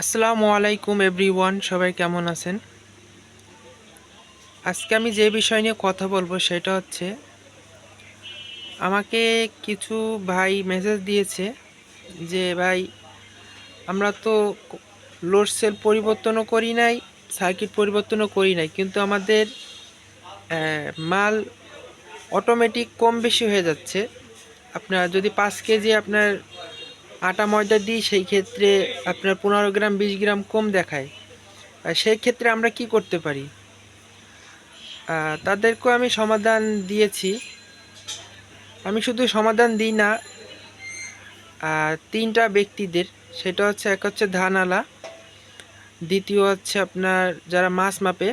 আসসালামু আলাইকুম এভরিওয়ান, সবাই কেমন আছেন? আজকে আমি যে বিষয় নিয়ে কথা বলব সেটা হচ্ছে, আমাকে কিছু ভাই মেসেজ দিয়েছে যে, ভাই, আমরা তো লোড সেল পরিবর্তনও করি নাই সার্কিট পরিবর্তনও করি নাই, কিন্তু আমাদের মাল অটোমেটিক কম বেশি হয়ে যাচ্ছে। আপনার যদি পাঁচ কেজি আপনার আটা ময়দা দিই, সেই ক্ষেত্রে আপনার পনেরো গ্রাম, বিশ গ্রাম কম দেখায়। সেই ক্ষেত্রে আমরা কি করতে পারি? তাদেরকেও আমি সমাধান দিয়েছি। আমি শুধু সমাধান দিই না তিনটা ব্যক্তিদের। সেটা হচ্ছে, এক হচ্ছে ধানালা দ্বিতীয় হচ্ছে আপনার যারা মাছ মাপে,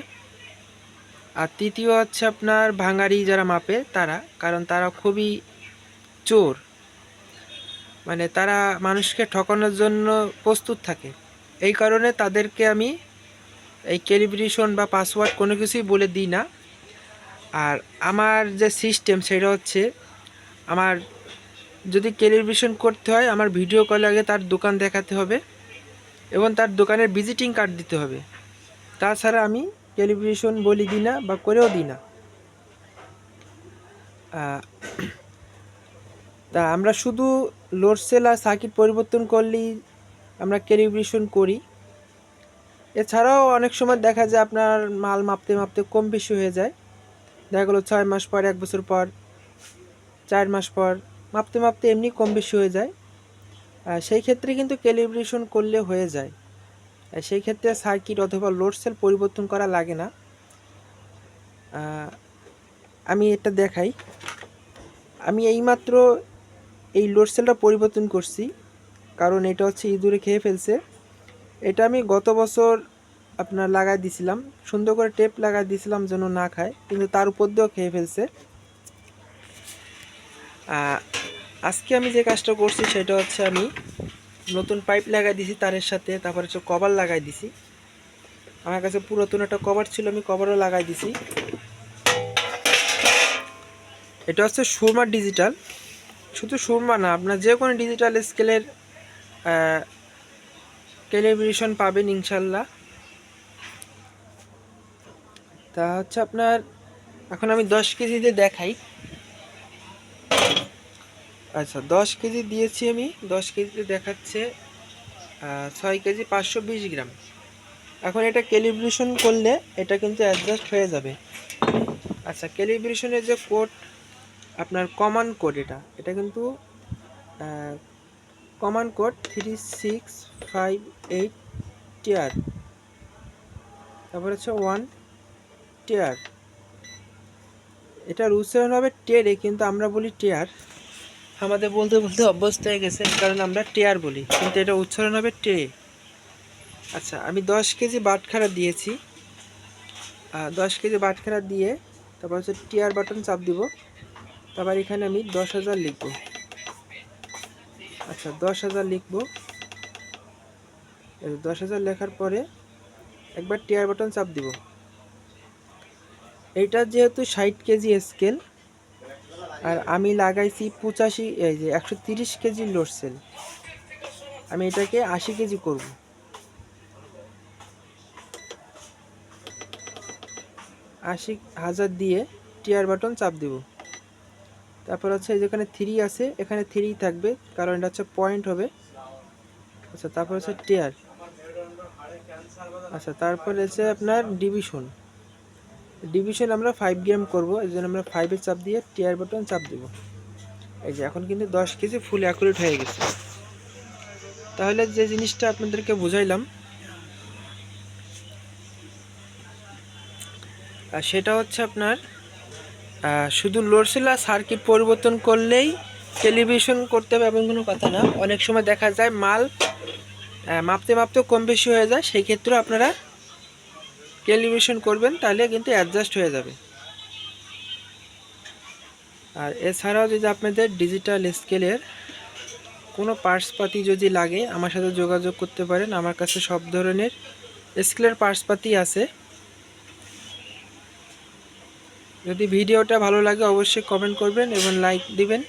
আর তৃতীয় হচ্ছে আপনার ভাঙারি যারা মাপে, তারা। কারণ তারা খুবই চোর। মানে তারা মানুষকে ঠকানোর জন্য প্রস্তুত থাকে। এই কারণে তাদেরকে আমি এই ক্যালিব্রেশন বা পাসওয়ার্ড কোনো কিছুই বলে দিই না। আর আমার যে সিস্টেম সেটা হচ্ছে, আমার যদি ক্যালিব্রেশন করতে হয়, আমার ভিডিও কলে আগে তার দোকান দেখাতে হবে এবং তার দোকানের ভিজিটিং কার্ড দিতে হবে। তাছাড়া আমি ক্যালিব্রেশন বলি দিই না বা করেও দিই না। তা আমরা শুধু লোড সেল আর সার্কিট পরিবর্তন করলেই আমরা ক্যালিব্রেশন করি। এছাড়াও অনেক সময় দেখা যায় আপনার মাল মাপতে মাপতে কম বেশি হয়ে যায়। দেখা গেলো ছয় মাস পর, এক বছর পর, চার মাস পর মাপতে মাপতে এমনি কম বেশি হয়ে যায়। সেই ক্ষেত্রে কিন্তু ক্যালিব্রেশন করলে হয়ে যায়। সেই ক্ষেত্রে সার্কিট অথবা লোড সেল পরিবর্তন করা লাগে না। আমি এটা দেখাই। আমি এইমাত্র এই লোড সেলটা পরিবর্তন করছি, কারণ এটা হচ্ছে ইঁদুরে খেয়ে ফেলছে। এটা আমি গত বছর আপনার লাগাই দিছিলাম, সুন্দর করে টেপ লাগাই দিছিলাম যেন না খায়, কিন্তু তার উপর দিয়েও খেয়ে ফেলছে। আজকে আমি যে কাজটা করছি সেটা হচ্ছে আমি নতুন পাইপ লাগাই দিছি তারের সাথে, তারপর হচ্ছে কভার লাগাই দিছি। আমার কাছে পুরাতন একটা কভার ছিল, আমি কভারও লাগাই দিছি। এটা হচ্ছে সুরমা ডিজিটাল শুধু সুরমা না, আপনার যে কোনো ডিজিটাল স্কেলের ক্যালিব্রেশন পাবেন ইনশাল্লাহ। তা হচ্ছে আপনার, এখন আমি দশ কেজিতে দেখাই। আচ্ছা দশ কেজি দিয়েছি আমি, দশ কেজিতে দেখাচ্ছে ছয় কেজি পাঁচশো বিশ গ্রাম। এখন এটা ক্যালিব্রেশন করলে এটা কিন্তু অ্যাডজাস্ট হয়ে যাবে। আচ্ছা ক্যালিব্রেশনের যে কোড আপনার কমান কোড এটা। এটা কিন্তু common code three six five eight tier তারপর হচ্ছে ওয়ান টিয়ার এটার উচ্চারণ হবে টেরে কিন্তু আমরা বলি টেয়ার আমাদের বলতে বলতে অভ্যস্ত হয়ে গেছে কারণ আমরা টেয়ার বলি। কিন্তু এটা উচ্চারণ হবে টে আচ্ছা আমি দশ কেজি বাটখারা দিয়েছি। দশ কেজি বাটখারা দিয়ে, তারপর হচ্ছে টিয়ার বাটন চাপ দিব। তারপর এখানে আমি দশ হাজার লিখব। আচ্ছা দশ হাজার লিখব। দশ হাজার লেখার পরে একবার টিয়ার বাটন চাপ দিব। এইটা যেহেতু ষাট কেজি স্কেল আর আমি লাগাইছি পঁচাশি, এই যে একশো তিরিশ কেজি লোড সেল আমি এটাকে আশি কেজি করব। আশি হাজার দিয়ে টিয়ার বাটন চাপ দেব। তারপর হচ্ছে যেখানে থ্রি আছে, এখানে থ্রি থাকবে, কারণ এটা হচ্ছে পয়েন্ট হবে। আচ্ছা তারপর হচ্ছে টিয়ার আচ্ছা তারপরে হচ্ছে আপনার ডিভিশন ডিভিশন আমরা ফাইভ গ্রাম করব, এই জন্য আমরা ফাইভের চাপ দিয়ে টিয়ার বাটন চাপ দেব। এই যে, এখন কিন্তু দশ কেজি ফুল অ্যাকুরেট হয়ে গেছে। তাহলে যে জিনিসটা আপনাদেরকে বুঝাইলাম, আর সেটা হচ্ছে আপনার শুধু লোডসেল আর সার্কিট পরিবর্তন করলেই টেলিভিশন করতে হবে এমন কোনো কথা না। অনেক সময় দেখা যায় মাল মাপতে মাপতেও কম বেশি হয়ে যায়, সেই ক্ষেত্রেও আপনারা টেলিভিশন করবেন, তাহলে কিন্তু অ্যাডজাস্ট হয়ে যাবে। আর এছাড়াও যদি আপনাদের ডিজিটাল স্কেলের কোনো পার্টসপাতি যদি লাগে, আমার সাথে যোগাযোগ করতে পারেন। আমার কাছে সব ধরনের স্কেলের পার্টসপাতি আছে। যদি ভিডিওটা ভালো লাগে অবশ্যই কমেন্ট করবেন এবং লাইক দিবেন।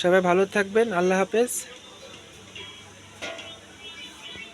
সবাই ভালো থাকবেন। আল্লাহ হাফেজ।